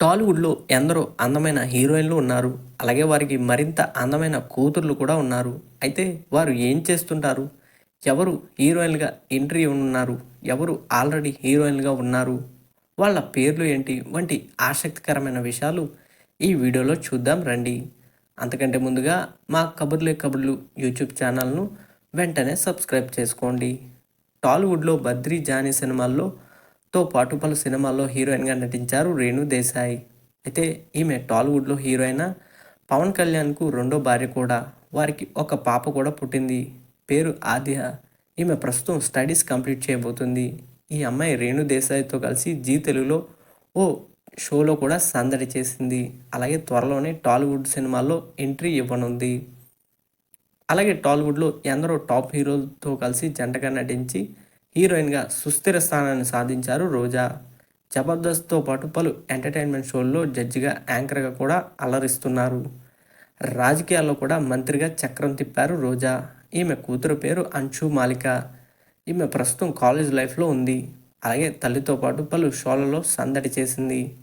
టాలీవుడ్లో ఎందరో అందమైన హీరోయిన్లు ఉన్నారు. అలాగే వారికి మరింత అందమైన కూతుర్లు కూడా ఉన్నారు. అయితే వారు ఏం చేస్తుంటారు? ఎవరు హీరోయిన్లుగా ఎంట్రీ ఉన్నారు ఎవరు ఆల్రెడీ హీరోయిన్లుగా ఉన్నారు? వాళ్ళ పేర్లు ఏంటి? వంటి ఆసక్తికరమైన విషయాలు ఈ వీడియోలో చూద్దాం రండి. అంతకంటే ముందుగా మా కబుర్లే కబుర్లు యూట్యూబ్ ఛానల్ను వెంటనే సబ్స్క్రైబ్ చేసుకోండి. టాలీవుడ్లో బద్రీ జానీ సినిమాల్లో తో పాటు పలు సినిమాల్లో హీరోయిన్గా నటించారు రేణు దేశాయ్. అయితే ఈమె టాలీవుడ్లో హీరోయిన్. పవన్ కళ్యాణ్కు రెండో భార్య కూడా. వారికి ఒక పాప కూడా పుట్టింది. పేరు ఆద్య ఈమె ప్రస్తుతం స్టడీస్ కంప్లీట్ చేయబోతుంది. ఈ అమ్మాయి రేణు దేశాయ్తో కలిసి జీ తెలుగులో ఓ షోలో కూడా సందడి చేసింది. అలాగే త్వరలోనే టాలీవుడ్ సినిమాల్లో ఎంట్రీ ఇవ్వనుంది. అలాగే టాలీవుడ్లో ఎందరో టాప్ హీరోలతో కలిసి జంటగా నటించి హీరోయిన్గా సుస్థిర స్థానాన్ని సాధించారు రోజా. జబర్దస్త్తో పాటు పలు ఎంటర్టైన్మెంట్ షోల్లో జడ్జిగా యాంకర్గా కూడా అలరిస్తున్నారు. రాజకీయాల్లో కూడా మంత్రిగా చక్రం తిప్పారు రోజా. ఈమె కూతురు పేరు అంశు మాలిక. ఈమె ప్రస్తుతం కాలేజ్ లైఫ్లో ఉంది. అలాగే తల్లితో పాటు పలు షోలలో సందడి చేసింది.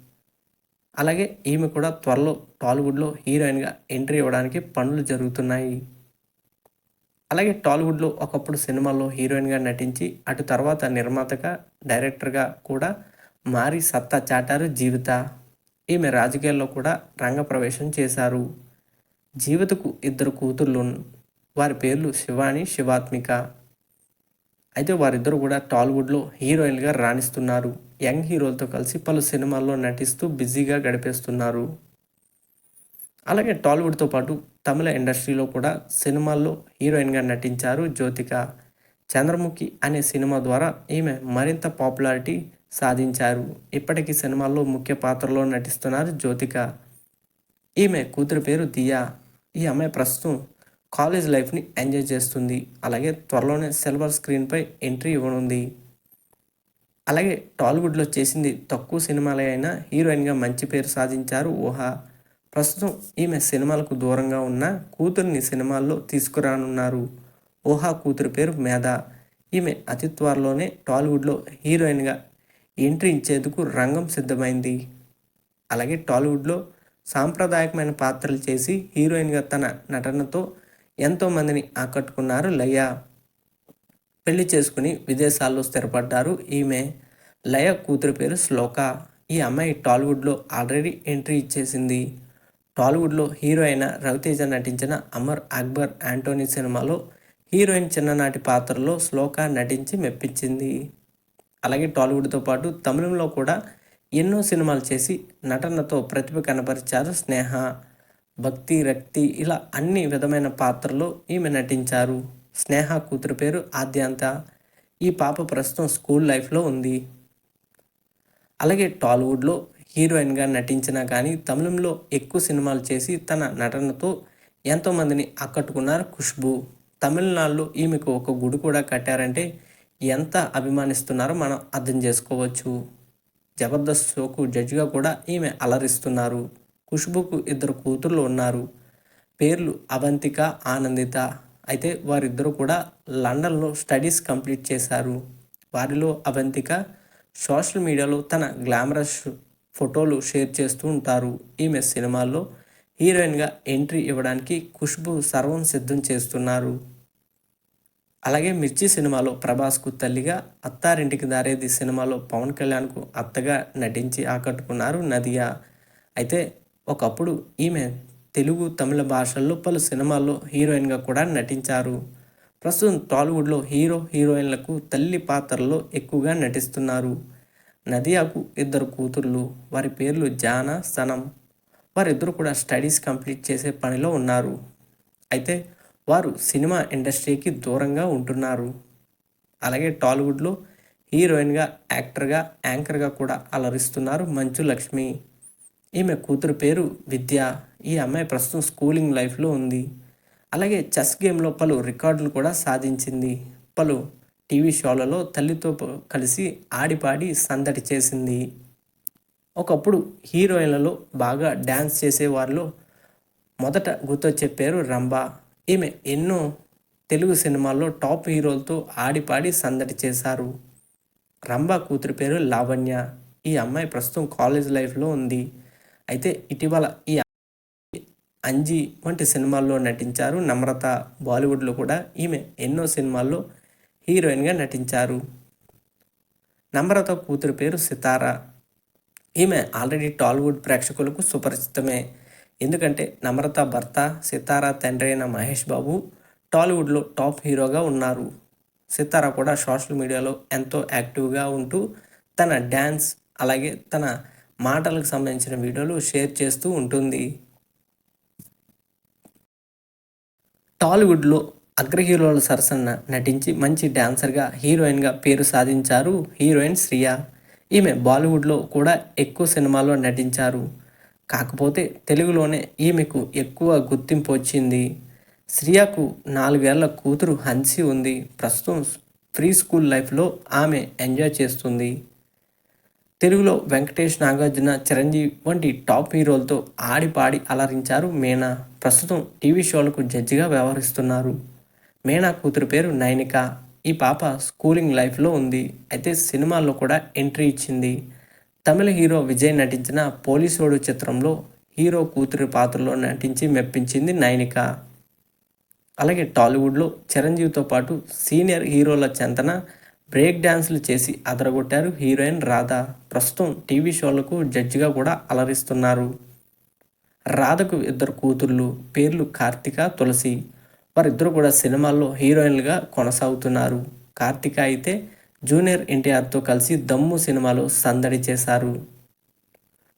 అలాగే ఈమె కూడా త్వరలో టాలీవుడ్లో హీరోయిన్గా ఎంట్రీ ఇవ్వడానికి పనులు జరుగుతున్నాయి. అలాగే టాలీవుడ్లో ఒకప్పుడు సినిమాల్లో హీరోయిన్గా నటించి అటు తర్వాత నిర్మాతగా డైరెక్టర్గా కూడా మారి సత్తా చాటారు జీవిత. ఈమె రాజకీయాల్లో కూడా రంగప్రవేశం చేశారు. జీవితకు ఇద్దరు కూతుళ్ళు వారి పేర్లు శివాని శివాత్మిక. అయితే వారిద్దరు కూడా టాలీవుడ్లో హీరోయిన్గా రాణిస్తున్నారు. యంగ్ హీరోలతో కలిసి పలు సినిమాల్లో నటిస్తూ బిజీగా గడిపేస్తున్నారు. అలాగే టాలీవుడ్తో పాటు తమిళ ఇండస్ట్రీలో కూడా సినిమాల్లో హీరోయిన్గా నటించారు జ్యోతిక చంద్రముఖి అనే సినిమా ద్వారా ఈమె మరింత పాపులారిటీ సాధించారు. ఇప్పటికీ సినిమాల్లో ముఖ్య పాత్రలో నటిస్తున్నారు జ్యోతిక. ఈమె కూతురు పేరు దియా. ఈ అమ్మాయి ప్రస్తుతం కాలేజ్ లైఫ్ని ఎంజాయ్ చేస్తుంది. అలాగే త్వరలోనే సిల్వర్ స్క్రీన్పై ఎంట్రీ ఇవ్వనుంది. అలాగే టాలీవుడ్లో చేసింది తక్కువ సినిమాలే అయినా హీరోయిన్గా మంచి పేరు సాధించారు ఊహా. ప్రస్తుతం ఈమె సినిమాలకు దూరంగా ఉన్న కూతుర్ని సినిమాల్లో తీసుకురానున్నారు. ఓహా కూతురు పేరు మేధ. ఈమె అతి త్వరలోనే టాలీవుడ్లో హీరోయిన్గా ఎంట్రీ ఇచ్చేందుకు రంగం సిద్ధమైంది. అలాగే టాలీవుడ్లో సాంప్రదాయకమైన పాత్రలు చేసి హీరోయిన్గా తన నటనతో ఎంతోమందిని ఆకట్టుకున్నారు లయ. పెళ్ళి చేసుకుని విదేశాల్లో స్థిరపడ్డారు ఈమె. లయ కూతురు పేరు శ్లోక. ఈ అమ్మాయి టాలీవుడ్లో ఆల్రెడీ ఎంట్రీ ఇచ్చేసింది. టాలీవుడ్లో హీరో అయిన రవితేజ నటించిన అమర్ అక్బర్ యాంటోనీ సినిమాలో హీరోయిన్ చిన్ననాటి పాత్రలో శ్లోక నటించి మెప్పించింది. అలాగే టాలీవుడ్తో పాటు తమిళంలో కూడా ఎన్నో సినిమాలు చేసి నటనతో ప్రతిభ కనపరిచారు స్నేహ భక్తి రక్తి ఇలా అన్ని విధమైన పాత్రలో ఈమె నటించారు. స్నేహ కూతురు పేరు ఆద్యాంత. ఈ పాప ప్రస్తుతం స్కూల్ లైఫ్లో ఉంది. అలాగే టాలీవుడ్లో హీరోయిన్గా నటించినా కానీ తమిళంలో ఎక్కువ సినిమాలు చేసి తన నటనతో ఎంతోమందిని ఆకట్టుకున్నారు ఖుష్బు. తమిళనాడులో ఈమెకు ఒక గుడి కూడా కట్టారంటే ఎంత అభిమానిస్తున్నారో మనం అర్థం చేసుకోవచ్చు. జబర్దస్త్ షోకు జడ్జిగా కూడా ఈమె అలరిస్తున్నారు. ఖుష్బుకు ఇద్దరు కూతుర్లు ఉన్నారు. పేర్లు అవంతిక ఆనందిత. అయితే వారిద్దరూ కూడా లండన్లో స్టడీస్ కంప్లీట్ చేశారు. వారిలో అవంతిక సోషల్ మీడియాలో తన గ్లామరస్ ఫోటోలు షేర్ చేస్తూ ఉంటారు. ఈమె సినిమాల్లో హీరోయిన్గా ఎంట్రీ ఇవ్వడానికి ఖుష్బు సర్వం సిద్ధం చేస్తున్నారు. అలాగే మిర్చి సినిమాలో ప్రభాస్కు తల్లిగా అత్తారింటికి దారేది సినిమాలో పవన్ కళ్యాణ్కు అత్తగా నటించి ఆకట్టుకున్నారు నదియా. అయితే ఒకప్పుడు ఈమె తెలుగు తమిళ భాషల్లో పలు సినిమాల్లో హీరోయిన్గా కూడా నటించారు. ప్రస్తుతం టాలీవుడ్లో హీరో హీరోయిన్లకు తల్లి పాత్రల్లో ఎక్కువగా నటిస్తున్నారు. నదియాకు ఇద్దరు కూతుర్లు వారి పేర్లు జానా సనం వారిద్దరు కూడా స్టడీస్ కంప్లీట్ చేసే పనిలో ఉన్నారు. అయితే వారు సినిమా ఇండస్ట్రీకి దూరంగా ఉంటున్నారు. అలాగే టాలీవుడ్లో హీరోయిన్గా యాక్టర్గా యాంకర్గా కూడా అలరిస్తున్నారు మంచు లక్ష్మి. ఈమె కూతురు పేరు విద్య. ఈ అమ్మాయి ప్రస్తుతం స్కూలింగ్ లైఫ్లో ఉంది. అలాగే చెస్ గేమ్లో పలు రికార్డులు కూడా సాధించింది. పలు టీవీ షోలలో తల్లితో కలిసి ఆడిపాడి సందడి చేసింది. ఒకప్పుడు హీరోయిన్లలో బాగా డ్యాన్స్ చేసేవారిలో మొదట గుర్తొచ్చే పేరు రంభ. ఈమె ఎన్నో తెలుగు సినిమాల్లో టాప్ హీరోలతో ఆడిపాడి సందడి చేశారు. రంభ కూతురు పేరు లావణ్య. ఈ అమ్మాయి ప్రస్తుతం కాలేజ్ లైఫ్లో ఉంది. అయితే ఇటీవల ఈ అంజీ వంటి సినిమాల్లో నటించారు నమ్రత. బాలీవుడ్లో కూడా ఈమె ఎన్నో సినిమాల్లో హీరోయిన్గా నటించారు. నమ్రత కూతురు పేరు సితారా. ఈమె ఆల్రెడీ టాలీవుడ్ ప్రేక్షకులకు సుపరిచితమే. ఎందుకంటే నమ్రత భర్త సితారా తండ్రి అయిన మహేష్ బాబు టాలీవుడ్లో టాప్ హీరోగా ఉన్నారు. సితారా కూడా సోషల్ మీడియాలో ఎంతో యాక్టివ్గా ఉంటూ తన డ్యాన్స్ అలాగే తన మాటలకు సంబంధించిన వీడియోలు షేర్ చేస్తూ ఉంటుంది. టాలీవుడ్లో అగ్ర హీరోల సరసన నటించి మంచి డాన్సర్గా హీరోయిన్గా పేరు సాధించారు హీరోయిన్ శ్రియా. ఈమె బాలీవుడ్లో కూడా ఎక్కువ సినిమాల్లో నటించారు. కాకపోతే తెలుగులోనే ఈమెకు ఎక్కువ గుర్తింపు వచ్చింది. శ్రియాకు నాలుగేళ్ళ కూతురు హన్సి ఉంది. ప్రస్తుతం ఫ్రీ స్కూల్ లైఫ్లో ఆమె ఎంజాయ్ చేస్తుంది. తెలుగులో వెంకటేష్ నాగార్జున చిరంజీవి వంటి టాప్ హీరోలతో ఆడిపాడి అలరించారు మీనా. ప్రస్తుతం టీవీ షోలకు జడ్జిగా వ్యవహరిస్తున్నారు. మేనా కూతురు పేరు నైనిక. ఈ పాప స్కూలింగ్ లైఫ్లో ఉంది. అయితే సినిమాల్లో కూడా ఎంట్రీ ఇచ్చింది. తమిళ హీరో విజయ్ నటించిన పోలీసోడు చిత్రంలో హీరో కూతురి పాత్రలో నటించి మెప్పించింది నైనిక. అలాగే టాలీవుడ్లో చిరంజీవితో పాటు సీనియర్ హీరోల చెంతన బ్రేక్ డ్యాన్స్లు చేసి అదరగొట్టారు హీరోయిన్ రాధా. ప్రస్తుతం టీవీ షోలకు జడ్జిగా కూడా అలరిస్తున్నారు. రాధకు ఇద్దరు కూతుర్లు పేర్లు కార్తిక తులసి. వారిద్దరూ కూడా సినిమాల్లో హీరోయిన్లుగా కొనసాగుతున్నారు. కార్తిక అయితే జూనియర్ ఎన్టీఆర్తో కలిసి దమ్ము సినిమాలో సందడి చేశారు.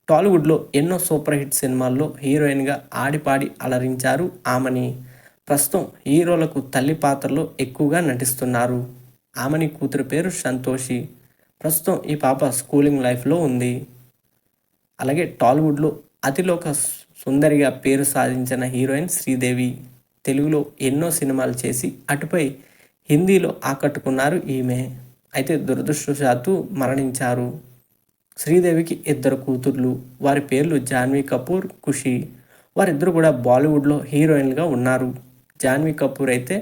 టాలీవుడ్లో ఎన్నో సూపర్ హిట్ సినిమాల్లో హీరోయిన్గా ఆడిపాడి అలరించారు ఆమెని. ప్రస్తుతం హీరోలకు తల్లి పాత్రలో ఎక్కువగా నటిస్తున్నారు. ఆమెని కూతురు పేరు సంతోషి. ప్రస్తుతం ఈ పాప స్కూలింగ్ లైఫ్లో ఉంది. అలాగే టాలీవుడ్లో అతిలోక సుందరిగా పేరు సాధించిన హీరోయిన్ శ్రీదేవి. తెలుగులో ఎన్నో సినిమాలు చేసి అటుపై హిందీలో ఆకట్టుకున్నారు ఈమె. అయితే దురదృష్టవశాత్తు మరణించారు. శ్రీదేవికి ఇద్దరు కూతుర్లు. వారి పేర్లు జాన్వీ కపూర్ ఖుషి. వారిద్దరు కూడా బాలీవుడ్లో హీరోయిన్లుగా ఉన్నారు. జాన్వీ కపూర్ అయితే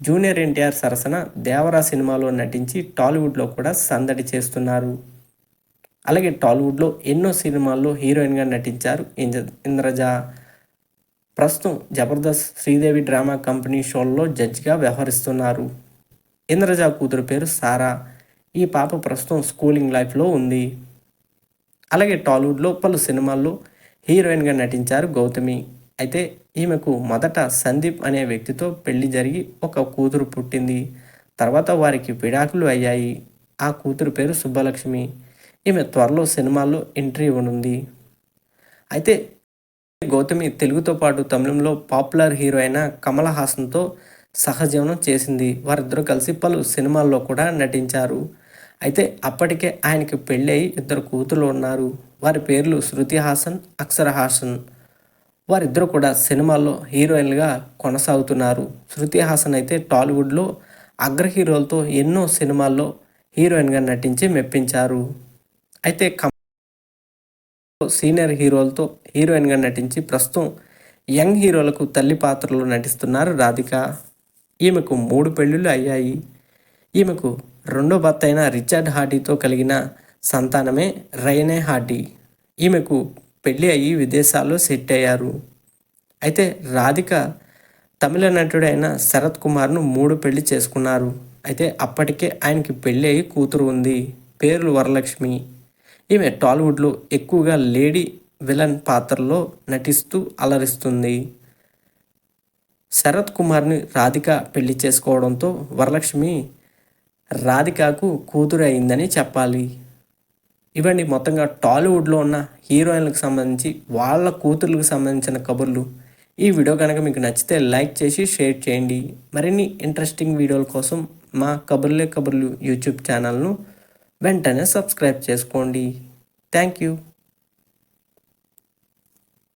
జూనియర్ ఎన్టీఆర్ సరసన దేవరా సినిమాలో నటించి టాలీవుడ్లో కూడా సందడి చేస్తున్నారు. అలాగే టాలీవుడ్లో ఎన్నో సినిమాల్లో హీరోయిన్గా నటించారు ఇంద్రజ. ప్రస్తుతం జబర్దస్త్ శ్రీదేవి డ్రామా కంపెనీ షోల్లో జడ్జిగా వ్యవహరిస్తున్నారు. ఇంద్రజ కూతురు పేరు సారా. ఈ పాప ప్రస్తుతం స్కూలింగ్ లైఫ్లో ఉంది. అలాగే టాలీవుడ్లో పలు సినిమాల్లో హీరోయిన్గా నటించారు గౌతమి. అయితే ఈమెకు మొదట సందీప్ అనే వ్యక్తితో పెళ్ళి జరిగి ఒక కూతురు పుట్టింది. తర్వాత వారికి విడాకులు అయ్యాయి. ఆ కూతురు పేరు సుబ్బలక్ష్మి. ఈమె త్వరలో సినిమాల్లో ఎంట్రీ ఇవ్వనుంది. అయితే గౌతమి తెలుగుతో పాటు తమిళంలో పాపులర్ హీరో అయిన కమల్ హాసన్తో సహజీవనం చేసింది. వారిద్దరూ కలిసి పలు సినిమాల్లో కూడా నటించారు. అయితే అప్పటికే ఆయనకి పెళ్ళి అయి ఇద్దరు కూతురు ఉన్నారు. వారి పేర్లు శృతి హాసన్ అక్షర హాసన్. వారిద్దరూ కూడా సినిమాల్లో హీరోయిన్లుగా కొనసాగుతున్నారు. శృతి హాసన్ అయితే టాలీవుడ్లో అగ్ర హీరోలతో ఎన్నో సినిమాల్లో హీరోయిన్గా నటించి మెప్పించారు. అయితే సీనియర్ హీరోలతో హీరోయిన్గా నటించి ప్రస్తుతం యంగ్ హీరోలకు తల్లి పాత్రలో నటిస్తున్నారు రాధిక. ఈమెకు మూడు పెళ్ళిళ్ళు అయ్యాయి. ఈమెకు రెండో భర్త అయిన రిచర్డ్ హార్డీతో కలిగిన సంతానమే రైనే హార్డీ ఈమెకు పెళ్ళి అయ్యి విదేశాల్లో సెట్ అయ్యారు. అయితే రాధిక తమిళ నటుడైన శరత్ కుమార్ను మూడు పెళ్ళి చేసుకున్నారు. అయితే అప్పటికే ఆయనకి పెళ్ళి అయ్యి కూతురు ఉంది. పేర్లు వరలక్ష్మి. ఈమె టాలీవుడ్లో ఎక్కువగా లేడీ విలన్ పాత్రలో నటిస్తూ అలరిస్తుంది. శరత్ కుమార్ని రాధిక పెళ్ళి చేసుకోవడంతో వరలక్ష్మి రాధికకు కూతురు అయిందని చెప్పాలి. ఇవండి మొత్తంగా టాలీవుడ్లో ఉన్న హీరోయిన్లకు సంబంధించి వాళ్ళ కూతుర్లకు సంబంధించిన కబుర్లు. ఈ వీడియో కనుక మీకు నచ్చితే లైక్ చేసి షేర్ చేయండి. మరిన్ని ఇంట్రెస్టింగ్ వీడియోల కోసం మా కబుర్లే కబుర్లు యూట్యూబ్ ఛానల్ను వెంటనే సబ్స్క్రైబ్ చేసుకోండి. Thank you.